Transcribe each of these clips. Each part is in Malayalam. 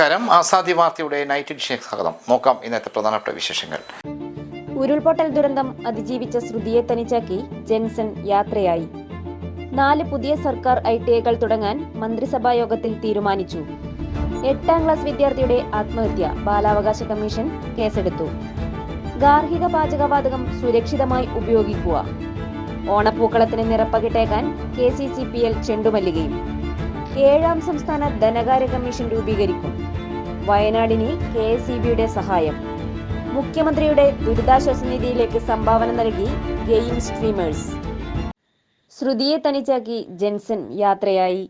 നമസ്കാരം. ആസാദി വാർത്തയുടെ നൈറ്റ് എഡിഷനിലേക്ക് സ്വാഗതം. നോക്കാം ഇന്നത്തെ പ്രധാനപ്പെട്ട വിശേഷങ്ങൾ. ഉരുൾപൊട്ടൽ ദുരന്തം അതിജീവിച്ച ശ്രുതിയെ തനിച്ചാക്കി ജെൻസൺ യാത്രയായി. നാല് പുതിയ സർക്കാർ ഐ ടി ഐകൾ തുടങ്ങാൻ മന്ത്രിസഭാ യോഗത്തിൽ തീരുമാനിച്ചു. എട്ടാം ക്ലാസ് വിദ്യാർത്ഥിയുടെ ആത്മഹത്യ ബാലാവകാശ കമ്മീഷൻ കേസെടുത്തു. ഗാർഹിക പാചകവാതകം സുരക്ഷിതമായി ഉപയോഗിക്കുക. ഓണപ്പൂക്കളത്തിന് നിറപ്പകിട്ടേക്കാൻ K C C P L ചെണ്ടുമല്ലികയും. ഏഴാം സംസ്ഥാന ധനകാര്യ കമ്മീഷൻ രൂപീകരിക്കും. വയനാടിന് കെ എസ് ഇ ബിയുടെ സഹായം. മുഖ്യമന്ത്രിയുടെ ദുരിതാശ്വാസ നിധിയിലേക്ക് സംഭാവന നൽകി ഗെയിം സ്ട്രീമേഴ്സ്. ശ്രുതിയെ തനിച്ചാക്കി ജെൻസൺ യാത്രയായി.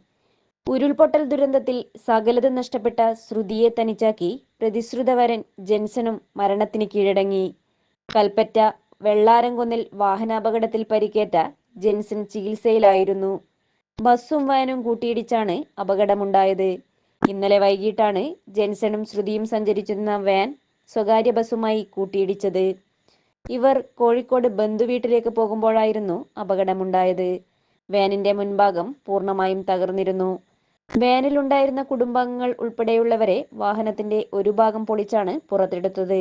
ഉരുൾപൊട്ടൽ ദുരന്തത്തിൽ സകലത് നഷ്ടപ്പെട്ട ശ്രുതിയെ തനിച്ചാക്കി പ്രതിശ്രുതവരൻ ജെൻസനും മരണത്തിന് കീഴടങ്ങി. കൽപ്പറ്റ വെള്ളാരംകുന്നിൽ വാഹനാപകടത്തിൽ പരിക്കേറ്റ ജെൻസൺ ചികിത്സയിലായിരുന്നു. ബസ്സും വാനും കൂട്ടിയിടിച്ചാണ് അപകടമുണ്ടായത്. ഇന്നലെ വൈകിട്ടാണ് ജെൻസണും ശ്രുതിയും സഞ്ചരിച്ചിരുന്ന വാൻ സ്വകാര്യ ബസ്സുമായി കൂട്ടിയിടിച്ചത്. ഇവർ കോഴിക്കോട് ബന്ധുവീട്ടിലേക്ക് പോകുമ്പോഴായിരുന്നു അപകടമുണ്ടായത്. വാനിന്റെ മുൻഭാഗം പൂർണമായും തകർന്നിരുന്നു. വാനിലുണ്ടായിരുന്ന കുടുംബാംഗങ്ങൾ ഉൾപ്പെടെയുള്ളവരെ വാഹനത്തിന്റെ ഒരു ഭാഗം പൊളിച്ചാണ് പുറത്തെടുത്തത്.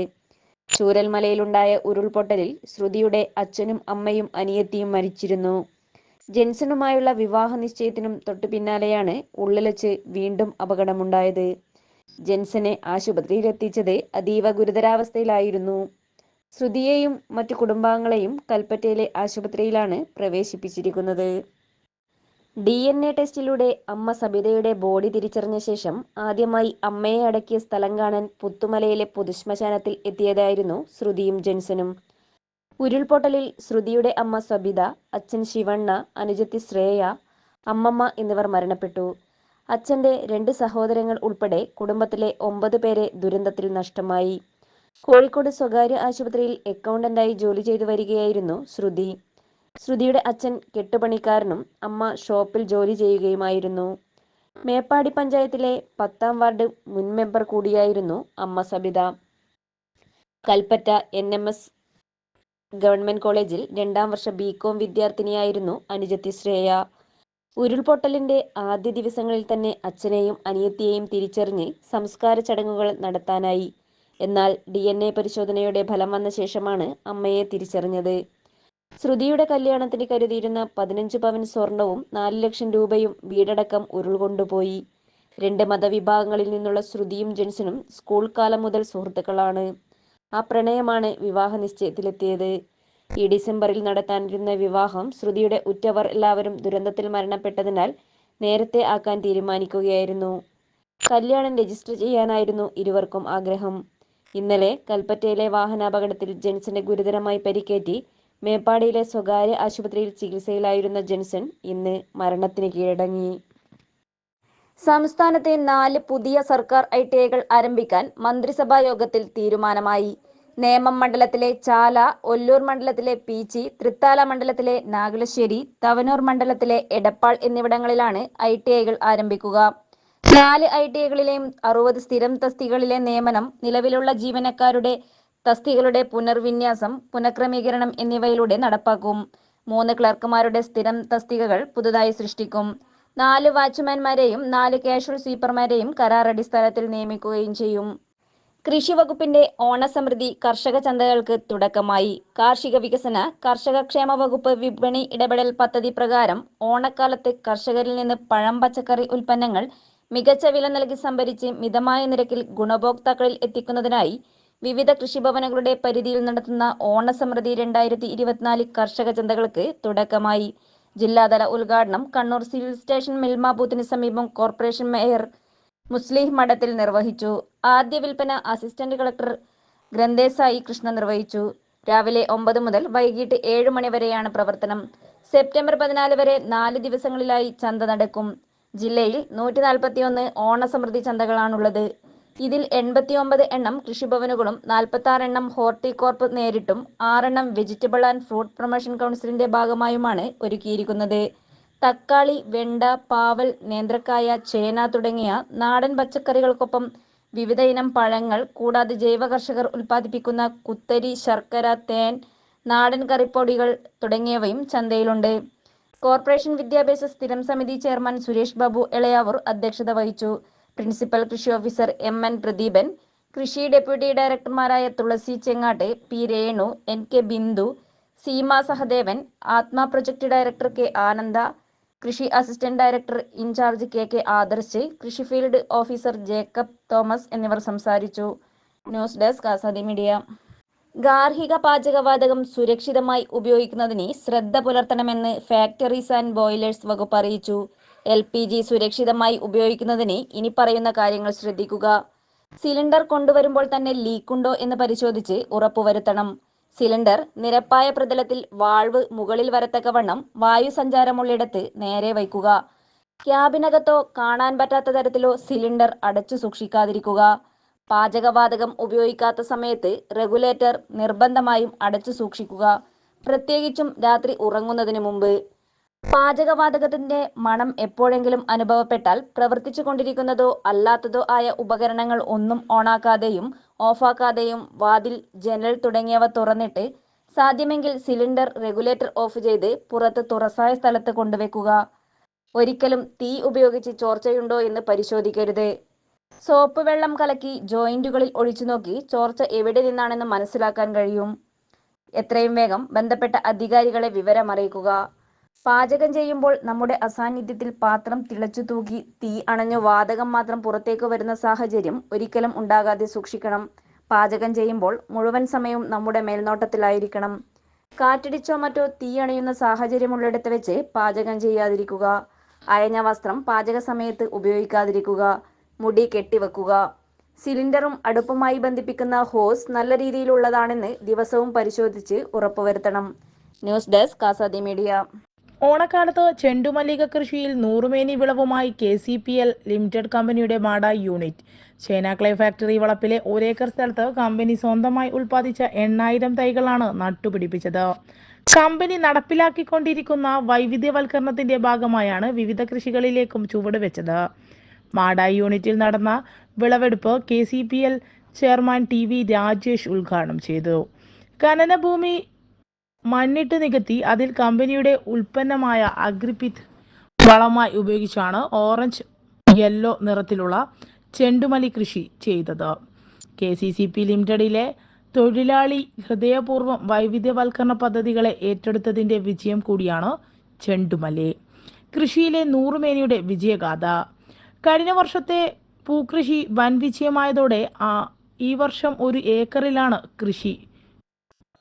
ചൂരൽമലയിലുണ്ടായ ഉരുൾപൊട്ടലിൽ ശ്രുതിയുടെ അച്ഛനും അമ്മയും അനിയത്തിയും മരിച്ചിരുന്നു. ജെൻസണുമായുള്ള വിവാഹ നിശ്ചയത്തിനും തൊട്ടു പിന്നാലെയാണ് ഉള്ളിലച്ച് വീണ്ടും അപകടമുണ്ടായത്. ജെൻസനെ ആശുപത്രിയിലെത്തിച്ചത് അതീവ ഗുരുതരാവസ്ഥയിലായിരുന്നു. ശ്രുതിയെയും മറ്റു കുടുംബാംഗങ്ങളെയും കൽപ്പറ്റയിലെ ആശുപത്രിയിലാണ് പ്രവേശിപ്പിച്ചിരിക്കുന്നത്. ഡി എൻ എ ടെസ്റ്റിലൂടെ അമ്മ സബിതയുടെ ബോഡി തിരിച്ചറിഞ്ഞ ശേഷം ആദ്യമായി അമ്മയെ അടക്കിയ സ്ഥലം കാണാൻ പുത്തുമലയിലെ പൊതുശ്മശാനത്തിൽ എത്തിയതായിരുന്നു ശ്രുതിയും ജെൻസനും ഉരുൾപൊട്ടലിൽ ശ്രുതിയുടെ അമ്മ സബിത അച്ഛൻ ശിവണ്ണ അനുജത്തി ശ്രേയ അമ്മമ്മ എന്നിവർ മരണപ്പെട്ടു. അച്ഛന്റെ രണ്ട് സഹോദരങ്ങൾ ഉൾപ്പെടെ കുടുംബത്തിലെ ഒമ്പത് പേരെ ദുരന്തത്തിൽ നഷ്ടമായി. കോഴിക്കോട് സ്വകാര്യ ആശുപത്രിയിൽ അക്കൗണ്ടന്റായി ജോലി ചെയ്തു വരികയായിരുന്നു ശ്രുതി. ശ്രുതിയുടെ അച്ഛൻ കെട്ടുപണിക്കാരനും അമ്മ ഷോപ്പിൽ ജോലി ചെയ്യുകയുമായിരുന്നു. മേപ്പാടി പഞ്ചായത്തിലെ പത്താം വാർഡ് മുൻ മെമ്പർ കൂടിയായിരുന്നു അമ്മ Sabitha. Kalpetta N M S government കോളേജിൽ രണ്ടാം വർഷ ബികോം വിദ്യാർത്ഥിനിയായിരുന്നു അനുജത്തി ശ്രേയ. ഉരുൾപൊട്ടലിന്റെ ആദ്യ ദിവസങ്ങളിൽ തന്നെ അച്ഛനെയും അനിയത്തിയെയും തിരിച്ചറിഞ്ഞ് സംസ്കാര ചടങ്ങുകൾ നടത്താനായി. എന്നാൽ ഡി. എൻ. എ പരിശോധനയുടെ ഫലം വന്ന ശേഷമാണ് അമ്മയെ തിരിച്ചറിഞ്ഞത്. ശ്രുതിയുടെ കല്യാണത്തിന് കരുതിയിരുന്ന പതിനഞ്ച് പവൻ സ്വർണവും നാല് ലക്ഷം രൂപയും വീടടക്കം ഉരുൾകൊണ്ടുപോയി രണ്ട് മതവിഭാഗങ്ങളിൽ നിന്നുള്ള ശ്രുതിയും ജെൻസനും സ്കൂൾ കാലം മുതൽ സുഹൃത്തുക്കളാണ്. ആ പ്രണയമാണ് വിവാഹ നിശ്ചയത്തിലെത്തിയത്. ഈ ഡിസംബറിൽ നടത്താനിരുന്ന വിവാഹം ശ്രുതിയുടെ ഉറ്റവർ എല്ലാവരും ദുരന്തത്തിൽ മരണപ്പെട്ടതിനാൽ നേരത്തെ ആക്കാൻ തീരുമാനിക്കുകയായിരുന്നു. കല്യാണം രജിസ്റ്റർ ചെയ്യാനായിരുന്നു ഇരുവർക്കും ആഗ്രഹം. ഇന്നലെ കൽപ്പറ്റയിലെ വാഹനാപകടത്തിൽ ജെൻസനെ ഗുരുതരമായി പരിക്കേറ്റി മേപ്പാടിയിലെ സ്വകാര്യ ആശുപത്രിയിൽ ചികിത്സയിലായിരുന്ന ജെൻസൺ ഇന്ന് മരണത്തിന് കീഴടങ്ങി. സംസ്ഥാനത്തെ നാല് പുതിയ സർക്കാർ ഐ ടി ഐകൾ ആരംഭിക്കാൻ മന്ത്രിസഭാ യോഗത്തിൽ തീരുമാനമായി. നേമം മണ്ഡലത്തിലെ ചാല ഒല്ലൂർ മണ്ഡലത്തിലെ പീച്ചി തൃത്താല മണ്ഡലത്തിലെ നാഗലശ്ശേരി തവനൂർ മണ്ഡലത്തിലെ എടപ്പാൾ എന്നിവിടങ്ങളിലാണ് ഐ ടി ഐകൾ ആരംഭിക്കുക. നാല് ഐ ടി ഐകളിലെയും അറുപത് സ്ഥിരം തസ്തികളിലെ നിയമനം നിലവിലുള്ള ജീവനക്കാരുടെ തസ്തികളുടെ പുനർവിന്യാസം പുനഃക്രമീകരണം എന്നിവയിലൂടെ നടപ്പാക്കും. മൂന്ന് ക്ലർക്കുമാരുടെ സ്ഥിരം തസ്തികകൾ പുതുതായി സൃഷ്ടിക്കും. നാല് വാച്ച്മാൻമാരെയും നാല് കാഷ്വൽ സ്വീപ്പർമാരെയും കരാർ അടിസ്ഥാനത്തിൽ നിയമിക്കുകയും ചെയ്യും. കൃഷി വകുപ്പിന്റെ ഓണസമൃദ്ധി കർഷക ചന്തകൾക്ക് തുടക്കമായി. കാർഷിക വികസന കർഷക ക്ഷേമ വകുപ്പ് വിപണി ഇടപെടൽ പദ്ധതി പ്രകാരം ഓണക്കാലത്ത് കർഷകരിൽ നിന്ന് പഴം പച്ചക്കറി ഉൽപ്പന്നങ്ങൾ മികച്ച വില നൽകി സംഭരിച്ച് മിതമായ നിരക്കിൽ ഗുണഭോക്താക്കളിൽ എത്തിക്കുന്നതിനായി വിവിധ കൃഷിഭവനങ്ങളുടെ പരിധിയിൽ നടത്തുന്ന ഓണസമൃദ്ധി രണ്ടായിരത്തി ഇരുപത്തിനാല് കർഷക ചന്തകൾക്ക് തുടക്കമായി. ജില്ലാതല ഉദ്ഘാടനം കണ്ണൂർ സിവിൽ സ്റ്റേഷൻ മിൽമ ബൂത്തിന് സമീപം കോർപ്പറേഷൻ മേയർ മുസ്ലിം മഠത്തിൽ നിർവഹിച്ചു. ആദ്യ വിൽപ്പന അസിസ്റ്റന്റ് കളക്ടർ ഗ്രന്ഥേസായി കൃഷ്ണ നിർവഹിച്ചു. രാവിലെ ഒമ്പത് മുതൽ വൈകിട്ട് ഏഴ് മണി വരെയാണ് പ്രവർത്തനം. സെപ്റ്റംബർ പതിനാല് വരെ നാല് ദിവസങ്ങളിലായി ചന്ത നടക്കും. ജില്ലയിൽ നൂറ്റി നാൽപ്പത്തിയൊന്ന് ഓണസമൃദ്ധി ചന്തകളാണുള്ളത്. ഇതിൽ എൺപത്തിയൊമ്പത് എണ്ണം കൃഷിഭവനുകളും നാൽപ്പത്തി എണ്ണം ഹോർട്ടികോർപ്പ് നേരിട്ടും ആറെണ്ണം വെജിറ്റബിൾ ആൻഡ് ഫ്രൂട്ട് പ്രൊമോഷൻ കൗൺസിലിന്റെ ഭാഗമായുമാണ് ഒരുക്കിയിരിക്കുന്നത്. തക്കാളി വെണ്ട പാവൽ നേന്ത്രക്കായ ചേന തുടങ്ങിയ നാടൻ പച്ചക്കറികൾക്കൊപ്പം വിവിധ ഇനം പഴങ്ങൾ കൂടാതെ ജൈവ കർഷകർ ഉൽപ്പാദിപ്പിക്കുന്ന കുത്തരി ശർക്കര തേൻ നാടൻ കറിപ്പൊടികൾ തുടങ്ങിയവയും ചന്തയിലുണ്ട്. കോർപ്പറേഷൻ വിദ്യാഭ്യാസ സ്ഥിരം സമിതി ചെയർമാൻ സുരേഷ് ബാബു എളയാവൂർ അധ്യക്ഷത വഹിച്ചു. പ്രിൻസിപ്പൽ കൃഷി ഓഫീസർ എം എൻ പ്രദീപൻ കൃഷി deputy ഡയറക്ടർമാരായ Thulasi Chengatte P Renu N K Bindu Seema Sahadevan ATMA project director K Ananda കൃഷി assistant director incharge K K Adarsh കൃഷി ഫീൽഡ് ഓഫീസർ ജേക്കബ് തോമസ് എന്നിവർ സംസാരിച്ചു. News desk Azadi media. ഗാർഹിക പാചകവാതകം സുരക്ഷിതമായി ഉപയോഗിക്കുന്നതിന് ശ്രദ്ധ പുലർത്തണമെന്ന് ഫാക്ടറീസ് ആൻഡ് ബോയിലേഴ്സ് വകുപ്പ് അറിയിച്ചു. എൽ പി ജി സുരക്ഷിതമായി ഉപയോഗിക്കുന്നതിന് ഇനി പറയുന്ന കാര്യങ്ങൾ ശ്രദ്ധിക്കുക. സിലിണ്ടർ കൊണ്ടുവരുമ്പോൾ തന്നെ ലീക്കുണ്ടോ എന്ന് പരിശോധിച്ച് ഉറപ്പുവരുത്തണം. സിലിണ്ടർ നിരപ്പായ പ്രതലത്തിൽ വാൾവ് മുകളിൽ വരത്തക്കവണ്ണം വായു സഞ്ചാരമുള്ളിടത്ത് നേരെ വയ്ക്കുക. ക്യാബിനകത്തോ കാണാൻ പറ്റാത്ത തരത്തിലോ സിലിണ്ടർ അടച്ചു സൂക്ഷിക്കാതിരിക്കുക. പാചകവാതകം ഉപയോഗിക്കാത്ത സമയത്ത് റെഗുലേറ്റർ നിർബന്ധമായും അടച്ചു സൂക്ഷിക്കുക. പ്രത്യേകിച്ചും രാത്രി ഉറങ്ങുന്നതിന് മുമ്പ്. പാചകവാതകത്തിന്റെ മണം എപ്പോഴെങ്കിലും അനുഭവപ്പെട്ടാൽ പ്രവർത്തിച്ചു കൊണ്ടിരിക്കുന്നതോ അല്ലാത്തതോ ആയ ഉപകരണങ്ങൾ ഒന്നും ഓണാക്കാതെയും ഓഫാക്കാതെയും വാതിൽ ജനൽ തുടങ്ങിയവ തുറന്നിട്ട് സാധ്യമെങ്കിൽ സിലിണ്ടർ റെഗുലേറ്റർ ഓഫ് ചെയ്ത് പുറത്ത് തുറസായ സ്ഥലത്ത് കൊണ്ടുവെക്കുക ഒരിക്കലും തീ ഉപയോഗിച്ച് ചോർച്ചയുണ്ടോ എന്ന് പരിശോധിക്കരുത്. സോപ്പ് വെള്ളം കലക്കി ജോയിന്റുകളിൽ ഒഴിച്ചു നോക്കി ചോർച്ച എവിടെ നിന്നാണെന്ന് മനസ്സിലാക്കാൻ കഴിയും. എത്രയും വേഗം ബന്ധപ്പെട്ട അധികാരികളെ വിവരമറിയിക്കുക. പാചകം ചെയ്യുമ്പോൾ നമ്മുടെ അസാന്നിധ്യത്തിൽ പാത്രം തിളച്ചു തൂകി തീ അണഞ്ഞു വാതകം മാത്രം പുറത്തേക്ക് വരുന്ന സാഹചര്യം ഒരിക്കലും ഉണ്ടാകാതെ സൂക്ഷിക്കണം. പാചകം ചെയ്യുമ്പോൾ മുഴുവൻ സമയവും നമ്മുടെ മേൽനോട്ടത്തിലായിരിക്കണം. കാറ്റടിച്ചോ മറ്റോ തീ അണയുന്ന സാഹചര്യമുള്ളിടത്ത് വെച്ച് പാചകം ചെയ്യാതിരിക്കുക. അയഞ്ഞ വസ്ത്രം പാചക സമയത്ത് ഉപയോഗിക്കാതിരിക്കുക. മുടി കെട്ടിവെക്കുക. സിലിണ്ടറും അടുപ്പുമായി ബന്ധിപ്പിക്കുന്ന ഹോസ് നല്ല രീതിയിലുള്ളതാണെന്ന് ദിവസവും പരിശോധിച്ച് ഉറപ്പുവരുത്തണം. News desk Azadi media. ഓണക്കാലത്ത് ചെണ്ടുമല്ലിക കൃഷിയിൽ നൂറുമേനി വിളവുമായി K C P L limited കമ്പനിയുടെ മാട യൂണിറ്റ്. ചേനാക്ലേ ഫാക്ടറി വളപ്പിലെ ഒരേക്കർ സ്ഥലത്ത് കമ്പനി സ്വന്തമായി ഉൽപ്പാദിച്ച എണ്ണായിരം തൈകളാണ് നട്ടുപിടിപ്പിച്ചത്. കമ്പനി നടപ്പിലാക്കിക്കൊണ്ടിരിക്കുന്ന വൈവിധ്യവൽക്കരണത്തിന്റെ ഭാഗമായാണ് വിവിധ കൃഷികളിലേക്കും ചുവട് വെച്ചത് മാട യൂണിറ്റിൽ നടന്ന വിളവെടുപ്പ് K C P L chairman T V Rajesh ഉദ്ഘാടനം ചെയ്തു. ഖനനഭൂമി മണ്ണിട്ട് നികത്തി അതിൽ കമ്പനിയുടെ ഉൽപ്പന്നമായ അഗ്രിപിത് വളമായി ഉപയോഗിച്ചാണ് ഓറഞ്ച് യെല്ലോ നിറത്തിലുള്ള ചെണ്ടുമല്ലി കൃഷി ചെയ്തത്. കെ സി സി പി ലിമിറ്റഡിലെ തൊഴിലാളി ഹൃദയപൂർവം വൈവിധ്യവൽക്കരണ പദ്ധതികളെ ഏറ്റെടുത്തതിന്റെ വിജയം കൂടിയാണ് ചെണ്ടുമല്ലി. കൃഷിയിലെ നൂറുമേനിയുടെ വിജയഗാഥ. കഴിഞ്ഞ വർഷത്തെ പൂക്കൃഷി വൻ വിജയമായതോടെ ഈ വർഷം ഒരു ഏക്കറിലാണ് കൃഷി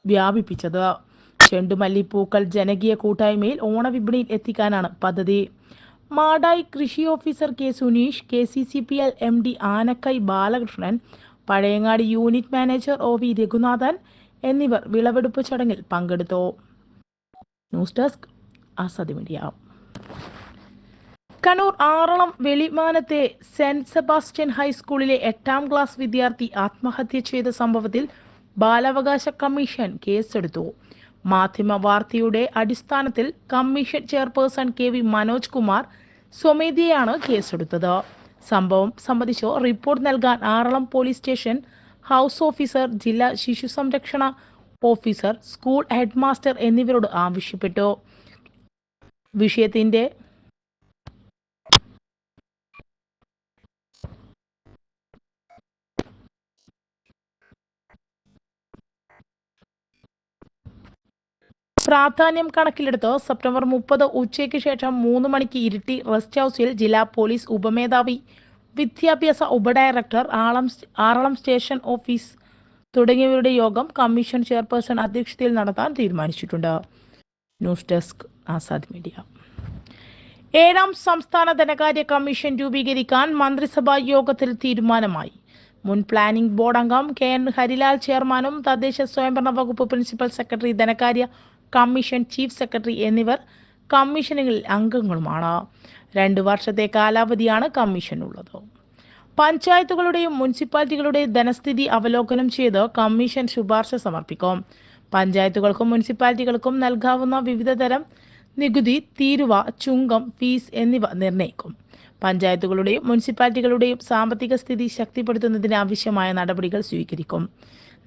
വ്യാപിപ്പിച്ചത്. ചെണ്ടുമല്ലി പൂക്കൾ ജനകീയ കൂട്ടായ്മയിൽ ഓണവിപണിയിൽ എത്തിക്കാനാണ് പദ്ധതി. മാടായി കൃഷി officer K Suneesh K C C P L M D Anakkai Balakrishnan Pazhayangadi unit manager O V Raghunathan എന്നിവർ വിളവെടുപ്പ് ചടങ്ങിൽ പങ്കെടുത്തു. News desk Azadi media. Kannur Aralam വെളിമാനത്തെ saint Sebastian ഹൈസ്കൂളിലെ എട്ടാം ക്ലാസ് വിദ്യാർത്ഥി ആത്മഹത്യ ചെയ്ത സംഭവത്തിൽ ബാലാവകാശ കമ്മീഷൻ കേസെടുത്തു. മാധ്യമ വാർത്തയുടെ അടിസ്ഥാനത്തിൽ commission chairperson K V Manoj Kumar സ്വമേധയാണ് കേസെടുത്തത്. സംഭവം സംബന്ധിച്ച് റിപ്പോർട്ട് നൽകാൻ Aralam police station house officer ജില്ലാ ശിശു സംരക്ഷണ ഓഫീസർ സ്കൂൾ ഹെഡ്മാസ്റ്റർ എന്നിവരോട് ആവശ്യപ്പെട്ടു. വിഷയത്തിന്റെ പ്രാധാന്യം കണക്കിലെടുത്ത് സെപ്റ്റംബർ മുപ്പത് ഉച്ചയ്ക്ക് ശേഷം മൂന്ന് മണിക്ക് ഇരിട്ടി റെസ്റ്റ് ഹൗസിൽ ജില്ലാ പോലീസ് ഉപമേധാവി വിദ്യാഭ്യാസ ഉപഡയറക്ടർ ആളം ആറളം സ്റ്റേഷൻ ഓഫീസ് തുടങ്ങിയവരുടെ യോഗം കമ്മീഷൻ ചെയർപേഴ്സൺ അധ്യക്ഷതയിൽ നടത്താൻ തീരുമാനിച്ചിട്ടുണ്ട്. News desk Azad media. ഏഴാം സംസ്ഥാന ധനകാര്യ കമ്മീഷൻ രൂപീകരിക്കാൻ മന്ത്രിസഭാ യോഗത്തിൽ തീരുമാനമായി. മുൻ പ്ലാനിംഗ് ബോർഡ് അംഗം കെ എൻ ഹരിലാൽ ചെയർമാനും തദ്ദേശ സ്വയംഭരണ വകുപ്പ് പ്രിൻസിപ്പൽ സെക്രട്ടറി ധനകാര്യ കമ്മീഷൻ ചീഫ് സെക്രട്ടറി എന്നിവർ കമ്മീഷനുകളിൽ അംഗങ്ങളുമാണ്. രണ്ട് വർഷത്തെ കാലാവധിയാണ് കമ്മീഷനുള്ളത്. പഞ്ചായത്തുകളുടെയും മുനിസിപ്പാലിറ്റികളുടെയും ധനസ്ഥിതി അവലോകനം ചെയ്ത് കമ്മീഷൻ ശുപാർശ സമർപ്പിക്കും. പഞ്ചായത്തുകൾക്കും മുനിസിപ്പാലിറ്റികൾക്കും നൽകാവുന്ന വിവിധ തരം നികുതി തീരുവ ചുങ്കം ഫീസ് എന്നിവ നിർണയിക്കും. പഞ്ചായത്തുകളുടെയും മുനിസിപ്പാലിറ്റികളുടെയും സാമ്പത്തിക സ്ഥിതി ശക്തിപ്പെടുത്തുന്നതിന് ആവശ്യമായ നടപടികൾ സ്വീകരിക്കും.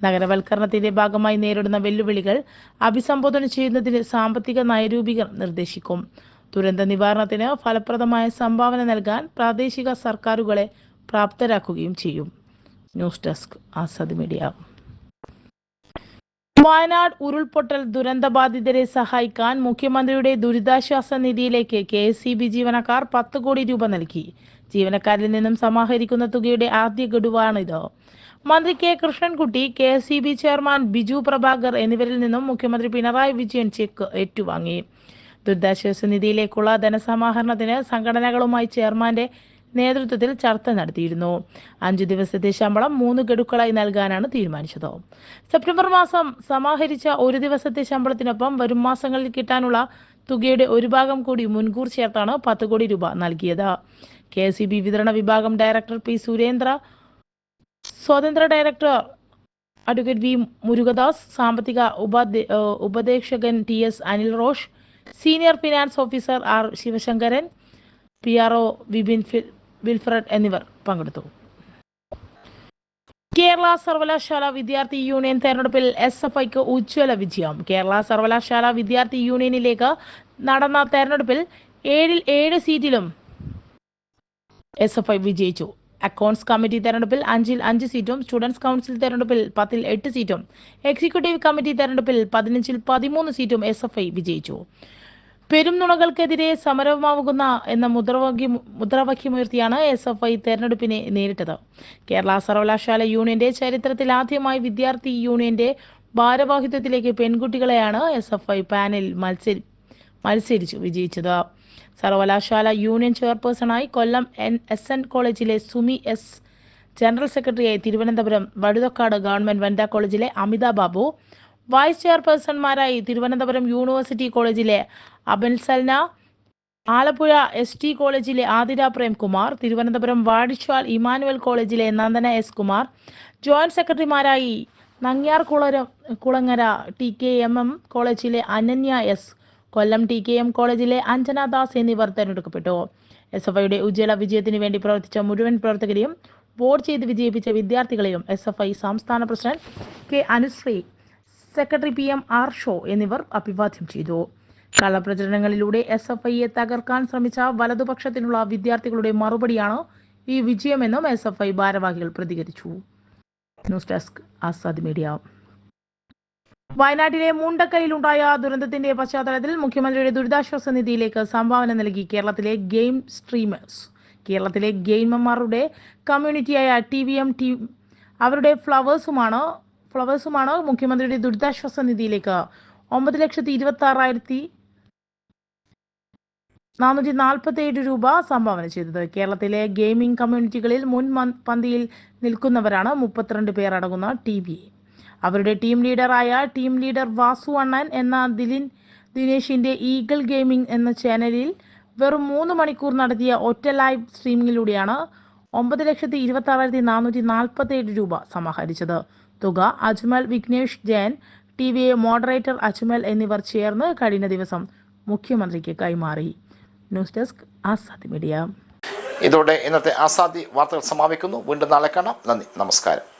നഗരവൽക്കരണത്തിന്റെ ഭാഗമായി നേരിടുന്ന വെല്ലുവിളികൾ അഭിസംബോധന ചെയ്യുന്നതിന് സാമ്പത്തിക നയരൂപികർ നിർദ്ദേശിക്കും. ദുരന്ത നിവാരണത്തിന് ഫലപ്രദമായ സംഭാവന നൽകാൻ പ്രാദേശിക സർക്കാരുകളെ പ്രാപ്തരാക്കുകയും ചെയ്യും. News desk Azad media. Wayanad ഉരുൾപൊട്ടൽ ദുരന്തബാധിതരെ സഹായിക്കാൻ മുഖ്യമന്ത്രിയുടെ ദുരിതാശ്വാസ നിധിയിലേക്ക് കെ എസ് സി ബി ജീവനക്കാർ പത്ത് കോടി രൂപ നൽകി. ജീവനക്കാരിൽ നിന്നും സമാഹരിക്കുന്ന തുകയുടെ ആദ്യ ഗഡുവാണിത്. മന്ത്രി K Krishnankutty K S B chairman Biju Prabhakar എന്നിവരിൽ നിന്നും മുഖ്യമന്ത്രി പിണറായി വിജയൻ ചെക്ക് ഏറ്റുവാങ്ങി. ദുരിതാശ്വാസ നിധിയിലേക്കുള്ള ധനസമാഹരണത്തിന് സംഘടനകളുമായി ചെയർമാന്റെ നേതൃത്വത്തിൽ ചർച്ച നടത്തിയിരുന്നു. അഞ്ചു ദിവസത്തെ ശമ്പളം മൂന്ന് ഗഡുക്കളായി നൽകാനാണ് തീരുമാനിച്ചത്. സെപ്റ്റംബർ മാസം സമാഹരിച്ച ഒരു ദിവസത്തെ ശമ്പളത്തിനൊപ്പം വരും മാസങ്ങളിൽ കിട്ടാനുള്ള തുകയുടെ ഒരു ഭാഗം കൂടി മുൻകൂർ ചേർത്താണ് പത്ത് കോടി രൂപ നൽകിയത്. കെ വിതരണ വിഭാഗം ഡയറക്ടർ പി സുരേന്ദ്ര സ്വതന്ത്ര ഡയറക്ടർ അഡ്വക്കേറ്റ് വി മുരുകദാസ് സാമ്പത്തിക ഉപാധ്യ ഉപദേശകൻ T S Anil Rosh senior finance officer R Sivasankaran P R O Vipin Wilfred എന്നിവർ പങ്കെടുത്തു. കേരള സർവകലാശാല വിദ്യാർത്ഥി യൂണിയൻ തെരഞ്ഞെടുപ്പിൽ എസ് എഫ് ഐക്ക് ഉജ്ജ്വല വിജയം. കേരള സർവകലാശാല വിദ്യാർത്ഥി യൂണിയനിലേക്ക് നടന്ന തെരഞ്ഞെടുപ്പിൽ ഏഴിൽ ഏഴ് സീറ്റിലും എസ് എഫ് ഐ വിജയിച്ചു. അക്കൗണ്ട്സ് കമ്മിറ്റി തെരഞ്ഞെടുപ്പിൽ അഞ്ചിൽ അഞ്ച് സീറ്റും സ്റ്റുഡൻസ് കൗൺസിൽ തെരഞ്ഞെടുപ്പിൽ പത്തിൽ എട്ട് സീറ്റും എക്സിക്യൂട്ടീവ് കമ്മിറ്റി തെരഞ്ഞെടുപ്പിൽ പതിനഞ്ചിൽ പതിമൂന്ന് സീറ്റും എസ് എഫ് ഐ വിജയിച്ചു. പെരും നുണകൾക്കെതിരെ സമരമാകുന്ന എന്ന മുദ്രാവാക്യം മുദ്രാവാക്യമുയർത്തിയാണ് എസ് എഫ് ഐ തെരഞ്ഞെടുപ്പിനെ നേരിട്ടത്. കേരള സർവകലാശാല യൂണിയന്റെ ചരിത്രത്തിൽ ആദ്യമായി വിദ്യാർത്ഥി യൂണിയന്റെ ഭാരവാഹിത്വത്തിലേക്ക് പെൺകുട്ടികളെയാണ് എസ് എഫ് ഐ പാനൽ മത്സരി മത്സരിച്ചു വിജയിച്ചത്. സർവകലാശാല യൂണിയൻ ചെയർപേഴ്സണായി കൊല്ലം എൻ എസ് എൻ കോളേജിലെ സുമി എസ് ജനറൽ സെക്രട്ടറിയായി തിരുവനന്തപുരം വഴുതക്കാട് ഗവൺമെന്റ് വനിതാ കോളേജിലെ അമിത ബാബു വൈസ് ചെയർപേഴ്സൺമാരായി തിരുവനന്തപുരം യൂണിവേഴ്സിറ്റി കോളേജിലെ അബൻ സൽന ആലപ്പുഴ എസ് ടി കോളേജിലെ ആതിര പ്രേംകുമാർ തിരുവനന്തപുരം വാടിച്ചാൽ ഇമാനുവൽ കോളേജിലെ നന്ദന എസ് കുമാർ ജോയിന്റ് സെക്രട്ടറിമാരായി Nangiar കുളര Kulangara T K M M കോളേജിലെ Ananya S Kollam T K M കോളേജിലെ അഞ്ജന ദാസ് എന്നിവർ തെരഞ്ഞെടുക്കപ്പെട്ടു. എസ് എഫ് ഐയുടെ ഉജ്ജ്വല വിജയത്തിന് വേണ്ടി പ്രവർത്തിച്ച മുഴുവൻ പ്രവർത്തകരെയും വോട്ട് ചെയ്ത് വിജയിപ്പിച്ച വിദ്യാർത്ഥികളെയും എസ് എഫ് ഐ സംസ്ഥാന president K Anusree secretary P M Arsho എന്നിവർ അഭിവാദ്യം ചെയ്തു. കള്ളപ്രചരണങ്ങളിലൂടെ എസ് എഫ് ഐയെ തകർക്കാൻ ശ്രമിച്ച വലതുപക്ഷത്തിനുള്ള വിദ്യാർത്ഥികളുടെ മറുപടിയാണ് ഈ വിജയമെന്നും എസ് എഫ് ഐ ഭാരവാഹികൾ പ്രതികരിച്ചു. News desk Azad media. വയനാട്ടിലെ മുണ്ടക്കയിലുണ്ടായ ദുരന്തത്തിന്റെ പശ്ചാത്തലത്തിൽ മുഖ്യമന്ത്രിയുടെ ദുരിതാശ്വാസ നിധിയിലേക്ക് സംഭാവന നൽകി കേരളത്തിലെ ഗെയിം സ്ട്രീമേഴ്സ്. കേരളത്തിലെ ഗെയിമർമാരുടെ കമ്മ്യൂണിറ്റിയായ ടി വി എം ടി അവരുടെ ഫ്ലവേഴ്സുമാണ് ഫ്ലവേഴ്സുമാണ് മുഖ്യമന്ത്രിയുടെ ദുരിതാശ്വാസ നിധിയിലേക്ക് ഒമ്പത് ലക്ഷത്തി ഇരുപത്തി ആറായിരത്തി നാനൂറ്റി നാൽപ്പത്തി ഏഴ് രൂപ സംഭാവന ചെയ്തത്. കേരളത്തിലെ ഗെയിമിംഗ് കമ്മ്യൂണിറ്റികളിൽ മൻ- പന്തിയിൽ നിൽക്കുന്നവരാണ് മുപ്പത്തിരണ്ട് പേർ അടങ്ങുന്ന ടി വി അവരുടെ ടീം ലീഡറായ ടീം ലീഡർ വാസു അണ്ണൻ എന്ന ദിലിൻ ദിനേശിന്റെ ഈഗിൾ ഗെയിമിംഗ് എന്ന ചാനലിൽ വെറും മൂന്ന് മണിക്കൂർ നടത്തിയ ഒറ്റ ലൈവ് സ്ട്രീമിങ്ങിലൂടെയാണ് ഒമ്പത് ലക്ഷത്തി ഇരുപത്തി ആറായിരത്തി നാനൂറ്റി നാൽപ്പത്തി ഏഴ് രൂപ സമാഹരിച്ചത്. തുക Ajmal Vignesh Jayan T V moderator Ajmal എന്നിവർ ചേർന്ന് കഴിഞ്ഞ ദിവസം മുഖ്യമന്ത്രിക്ക് കൈമാറി. News desk Azadi media. ഇതോടെ ഇന്നത്തെ ആസാദി വാർത്തകൾ സമാപിക്കുന്നു. വീണ്ടും നാളെ കാണാം. നന്ദി. നമസ്കാരം.